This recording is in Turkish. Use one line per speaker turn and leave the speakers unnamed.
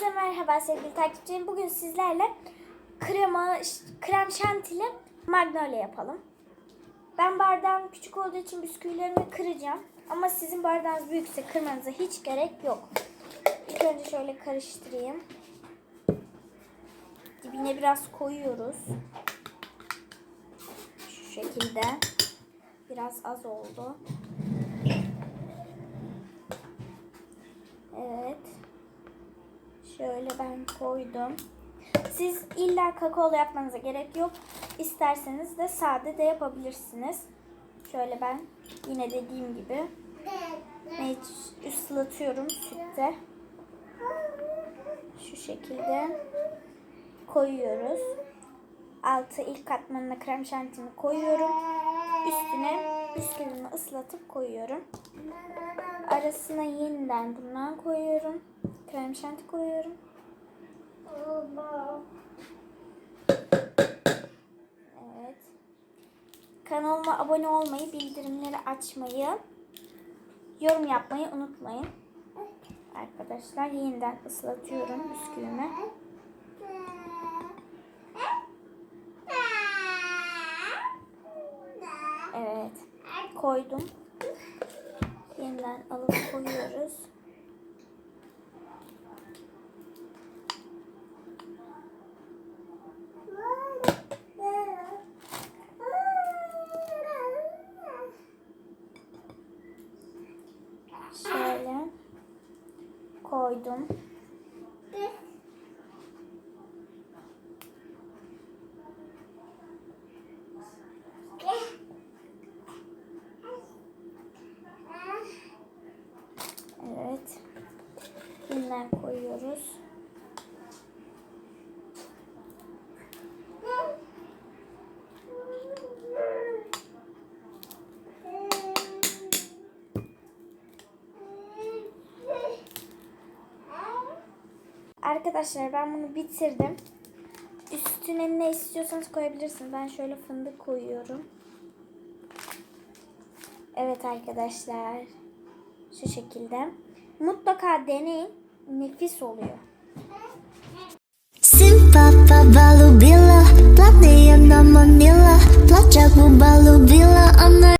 Herkese merhaba sevgili takipçilerim. Bugün sizlerle krema, krem şantili magnolia yapalım. Ben bardağım küçük olduğu için bisküvilerimi kıracağım. Ama sizin bardağınız büyükse kırmanıza hiç gerek yok. İlk önce şöyle karıştırayım. Dibine biraz koyuyoruz. Şu şekilde. Biraz az oldu. Şöyle ben koydum. Siz illa kakaolu yapmanıza gerek yok. İsterseniz de sade de yapabilirsiniz. Şöyle ben yine dediğim gibi ıslatıyorum sütte. Şu şekilde koyuyoruz. Altı ilk katmanına krem şantimi koyuyorum. Üstüne bisküvimi ıslatıp koyuyorum. Arasına yeniden bundan koyuyorum. Krem şanti koyuyorum. Evet. Kanalıma abone olmayı, bildirimleri açmayı, yorum yapmayı unutmayın. Arkadaşlar yeniden ıslatıyorum bisküvimi. Evet. Koydum. Yeniden alıp koyuyoruz. Şöyle koydum. Evet. Yeniden koyuyoruz. Arkadaşlar ben bunu bitirdim. Üstüne ne istiyorsanız koyabilirsiniz. Ben şöyle fındık koyuyorum. Evet arkadaşlar. Şu şekilde. Mutlaka deneyin. Nefis oluyor.
Simpa